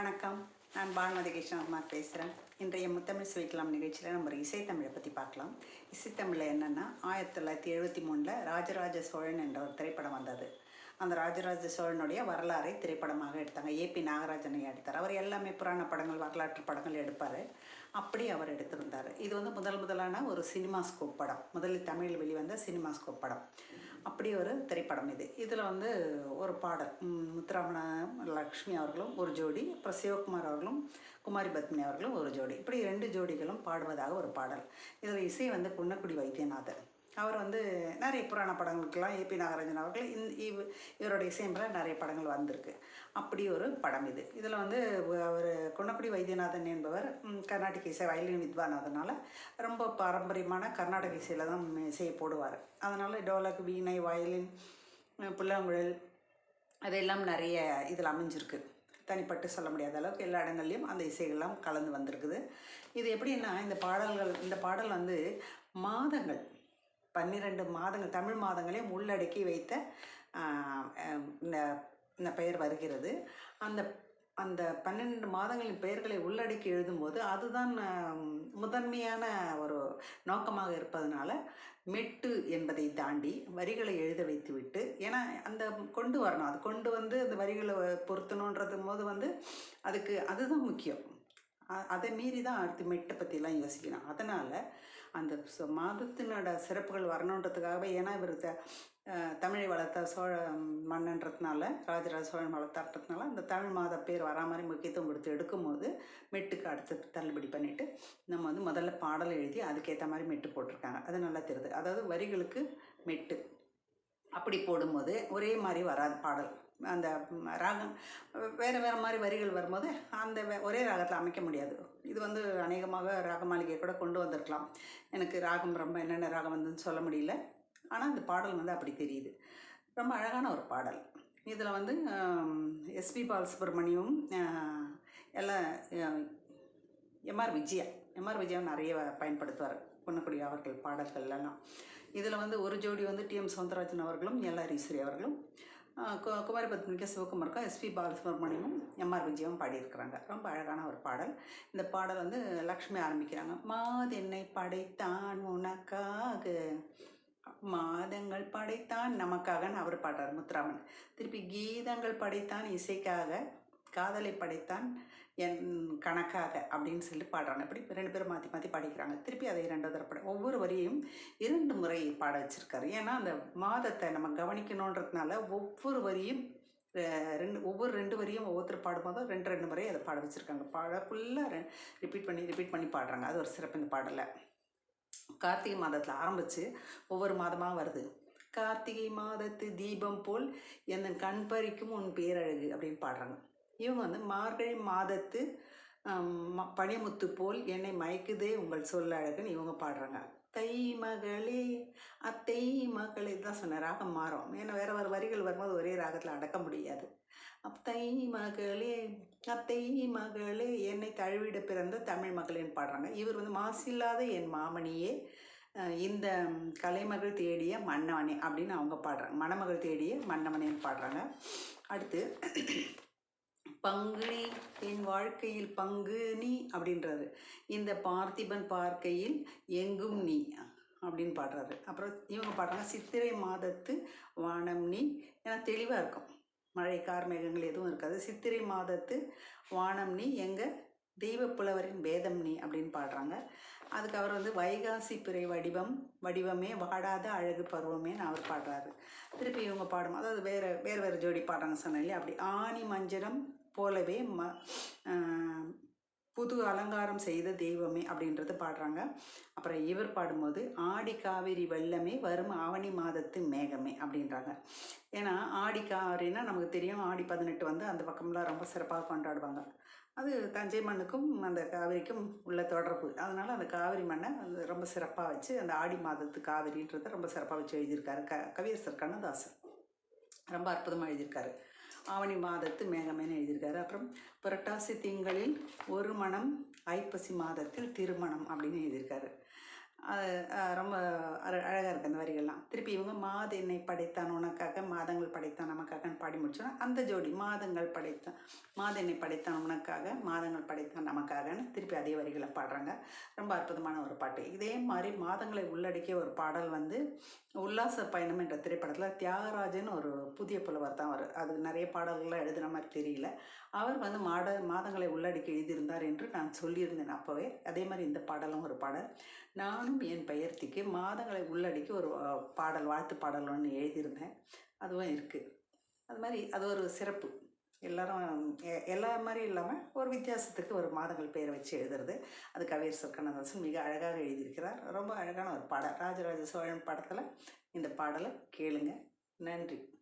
வணக்கம். நான் பானுமதி கிருஷ்ணகுமார் பேசுகிறேன் இன்றைய முத்தமிழ் சுவைக்கலாம் நிகழ்ச்சியில் நம்ம இசைத்தமிழை பற்றி பார்க்கலாம். இசைத்தமிழில் என்னென்னா ஆயிரத்தி தொள்ளாயிரத்தி எழுபத்தி மூணில் ராஜராஜ சோழன் என்ற ஒரு திரைப்படம் வந்தது. அந்த ராஜராஜ சோழனுடைய வரலாறை திரைப்படமாக எடுத்தாங்க. ஏபி நாகராஜனை எடுத்தார். அவர் எல்லாமே புராண படங்கள் வரலாற்று படங்கள் எடுப்பார். அப்படி அவர் எடுத்திருந்தார் இது வந்து முதல் முதலான ஒரு சினிமாஸ்கோப் படம். முதலில் தமிழில் வெளிவந்த சினிமாஸ்கோப் படம். அப்படி ஒரு திரைப்படம் இது. இதில் வந்து ஒரு பாடல் முத்துராமண முத்துராமன லக்ஷ்மி அவர்களும் ஒரு ஜோடி அப்புறம் சிவகுமார் அவர்களும் குமாரி பத்மினி அவர்களும் ஒரு ஜோடி. இப்படி ரெண்டு ஜோடிகளும் பாடுவதாக ஒரு பாடல். இதில் இசை வந்து குன்னக்குடி வைத்தியநாதர். அவர் வந்து நிறைய புராண படங்களுக்கெல்லாம் ஏபி நாகராஜன் அவர்கள் இந் இவ் இவரோட இசையம்பில் நிறைய படங்கள் வந்திருக்கு. அப்படி ஒரு படம் இது. இதில் வந்து அவர் குன்னக்குடி வைத்தியநாதன் என்பவர் கர்நாடக இசை வயலின் வித்வான் அதனால் ரொம்ப பாரம்பரியமான கர்நாடக இசையில் தான் இசையை போடுவார். அதனால் டோலக் வீணை வயலின் புல்லாங்குழல் அதெல்லாம் நிறைய இதில் அமைஞ்சிருக்கு. தனிப்பட்டு சொல்ல முடியாத அளவுக்கு எல்லா இடங்கள்லையும் அந்த இசைகள்லாம் கலந்து வந்திருக்குது. இது எப்படின்னா இந்த பாடல்கள் இந்த பாடல் வந்து மாதங்கள் பன்னிரெண்டு மாதங்கள் தமிழ் மாதங்களையும் உள்ளடக்கி வைத்த இந்த இந்த பெயர் வருகிறது. அந்த அந்த பன்னெண்டு மாதங்களின் பெயர்களை உள்ளடக்கி எழுதும்போது அதுதான் முதன்மையான ஒரு நோக்கமாக இருப்பதனால மெட்டு என்பதை தாண்டி வரிகளை எழுத வைத்துவிட்டு ஏன்னா அந்த கொண்டு வரணும். அது கொண்டு வந்து அந்த வரிகளை பொருத்தணுன்றது போது வந்து அதுக்கு அதுதான் முக்கியம். அதை மீறி தான் அடுத்து மெட்டை பற்றிலாம் யோசிக்கணும். அதனால் அந்த மாதத்தினோட சிறப்புகள் வரணுன்றதுக்காகவே ஏன்னா இவர் த தமிழை வளர்த்த சோழ மன்னன்றதுனால ராஜராஜ சோழன் வளர்த்தான்றதுனால அந்த தமிழ் மாத பேர் வரா மாதிரி முக்கியத்துவம் கொடுத்து எடுக்கும்போது மெட்டுக்கு அடுத்து தள்ளுபடி பண்ணிவிட்டு நம்ம வந்து முதல்ல பாடல் எழுதி அதுக்கேற்ற மாதிரி மெட்டு போட்டிருக்காங்க. அது நல்லா தெரியுது. அதாவது வரிகளுக்கு மெட்டு. அப்படி போடும்போது ஒரே மாதிரி வராது பாடல். அந்த ராகம் வேறு வேறு மாதிரி வரிகள் வரும்போது அந்த ஒரே ராகத்தில் அமைக்க முடியாது. இது வந்து அநேகமாக ராக கூட கொண்டு வந்திருக்கலாம். எனக்கு ராகம் ரொம்ப என்னென்ன ராகம் வந்துன்னு சொல்ல முடியல. ஆனால் அந்த பாடல் வந்து அப்படி தெரியுது. ரொம்ப அழகான ஒரு பாடல். இதில் வந்து எஸ்பி பாலசுப்ரமணியம் எல்லாம் எம்ஆர் விஜயா எம்ஆர் விஜயா நிறைய பயன்படுத்துவார். பொன்னக்குடி அவர்கள் பாடல்கள்லாம் இதில் வந்து ஒரு ஜோடி வந்து டிஎம் சவுந்தரராஜன் அவர்களும் எல்ஆர் ஈஸ்வரி அவர்களும் ஆஹ் கு- சிவகுமாருக்கும் எஸ்பி பாலசுப்ரமணியமும் எம்ஆர் விஜயம் பாடியிருக்கிறாங்க. ரொம்ப அழகான ஒரு பாடல். இந்த பாடல் வந்து லக்ஷ்மி ஆரம்பிக்கிறாங்க. மாதென்னை படைத்தான் உனக்காக. மாதங்கள் படைத்தான் நமக்காகன்னு அவர் பாடுறார் முத்துராமன். திருப்பி கீதங்கள் படைத்தான் இசைக்காக. காதலை படைத்தான் என் கணக்காக. அப்படின்னு சொல்லி பாடுறாங்க. இப்படி ரெண்டு பேரும் மாற்றி மாற்றி பாடிக்கிறாங்க. திருப்பி அதை இரண்டாவது தடவை ஒவ்வொரு இரண்டு முறை பாட வச்சுருக்காரு. ஏன்னா அந்த மாதத்தை நம்ம கவனிக்கணுன்றதுனால ஒவ்வொரு வரியும் ரெண்டு ஒவ்வொரு ரெண்டு வரியும் ஒவ்வொருத்தர் பாடும்போதும் ரெண்டு ரெண்டு முறை அதை பாட வச்சுருக்காங்க. பாட ஃபுல்லாக ரிப்பீட் பண்ணி ரிப்பீட் பண்ணி பாடுறாங்க. அது ஒரு சிறப்பு இந்த பாடலை கார்த்திகை மாதத்தில் ஆரம்பித்து ஒவ்வொரு மாதமாக வருது. கார்த்திகை மாதத்து தீபம் போல் என் கண் பறிக்கும் உன் பேரழகு அப்படின்னு பாடுறாங்க. இவங்க வந்து மார்கழி மாதத்து ம- பனிமுத்து போல் என்னை மயக்குதே உங்கள் சொல்லழகுன்னு இவங்க பாடுறாங்க. அத்தை மகளே அத்தை மகளே தான் சொன்ன ராகம் மாறும். ஏன்னா வேற வேறு வரிகள் வரும்போது ஒரே ராகத்தில் அடக்க முடியாது. அத்தை மகளே அத்தை மகளே என்னை தழுவிட பிறந்த தமிழ் மகளின்னு பாடுறாங்க. இவர் வந்து மாசில்லாத என் மாமணியே இந்த கலைமகள் தேடிய மன்னவனே அப்படின்னு அவங்க பாடுறாங்க. மணமகள் தேடிய மன்னவனேன்னு பாடுறாங்க. அடுத்து பங்குனி என் வாழ்க்கையில் பங்கு நீ அப்படின்றாரு இந்த பார்த்திபன் பார்க்கையில் எங்கும் நீ அப்படின்னு பாடுறாரு. அப்புறம் இவங்க பாடுறாங்க சித்திரை மாதத்து வானம் நீ. ஏன்னா தெளிவாக இருக்கும். மழை கார்மேகங்கள் எதுவும் இருக்காது. சித்திரை மாதத்து வானம் நீ எங்கள் தெய்வ புலவரின் வேதம் நீ அப்படின்னு பாடுறாங்க. அதுக்கு அவர் வந்து வைகாசி பிறை வடிவம் வடிவமே வாடாத அழகு பருவமேன்னு அவர் பாடுறாரு. திருப்பி இவங்க பாடும் அதாவது வேறு வேறு வேறு ஜோடி பாடுறாங்க சொன்னேன் இல்லையா? அப்படி ஆணி மஞ்சரம் போலவே ம புது அலங்காரம் செய்த தெய்வமே அப்படின்றது பாடுறாங்க. அப்புறம் இவர் பாடும்போது ஆடி காவிரி வெள்ளமே வரும் ஆவணி மாதத்து மேகமே அப்படின்றாங்க. ஏன்னா ஆடி காவிரின்னா நமக்கு தெரியும் ஆடி பதினெட்டு வந்து அந்த பக்கம்லாம் ரொம்ப சிறப்பாக கொண்டாடுவாங்க. அது தஞ்சை மண்ணுக்கும் அந்த காவிரிக்கும் உள்ள தொடர்பு. அதனால் அந்த காவிரி மண்ணை ரொம்ப சிறப்பாக வச்சு அந்த ஆடி மாதத்து காவிரின்றதை ரொம்ப சிறப்பாக வச்சு எழுதியிருக்காரு க கவியரசர் கண்ணதாசன். ரொம்ப அற்புதமாக எழுதியிருக்காரு. ஆவணி மாதத்து மேகமேன்னு எழுதியிருக்காரு. அப்புறம் புரட்டாசி திங்களில் ஒரு மனம் ஐப்பசி மாதத்தில் திருமணம் அப்படின்னு எழுதியிருக்காரு. ரொம்ப அழகாக இருக்குது அந்த வரிகள்லாம். திருப்பி இவங்க மாதென்னை படைத்தான் உனக்காக மாதங்கள் படைத்தான் நமக்காகன்னு பாடி முடிச்சோன்னா அந்த ஜோடி மாதங்கள் படைத்தான் மாதென்னை படைத்தான் உனக்காக மாதங்கள் படைத்தான் நமக்காகன்னு திருப்பி அதே வரிகளை பாடுறாங்க. ரொம்ப அற்புதமான ஒரு பாட்டு. இதே மாதிரி மாதங்களை உள்ளடக்கிய ஒரு பாடல் வந்து உல்லாச பயணம் என்ற திரைப்படத்தில் தியாகராஜன் ஒரு புதிய புலவர் தான் அவர். அது நிறைய பாடல்கள்லாம் எழுதுன மாதிரி தெரியல. அவர் வந்து மாட மாதங்களை உள்ளடக்கி எழுதியிருந்தார் என்று நான் சொல்லியிருந்தேன் அப்போவே. அதே மாதிரி இந்த பாடலும் ஒரு பாடல். நானும் என் பெயர்த்திக்கு மாதங்களை உள்ளடக்கி ஒரு பாடல் வாழ்த்து பாடல் ஒன்று எழுதியிருந்தேன். அதுவும் இருக்குது அது மாதிரி அது ஒரு சிறப்பு. எல்லாரும் எ- எல்லா மாதிரி இல்லாமல் ஒரு வித்தியாசத்துக்கு ஒரு மாதங்கள் பெயரை வச்சு எழுதுறது. அது கவியரசர் கண்ணதாசன் மிக அழகாக எழுதியிருக்கிறார். ரொம்ப அழகான ஒரு பாடல். ராஜராஜ சோழன் படத்தில் இந்த பாடலை கேளுங்க. நன்றி.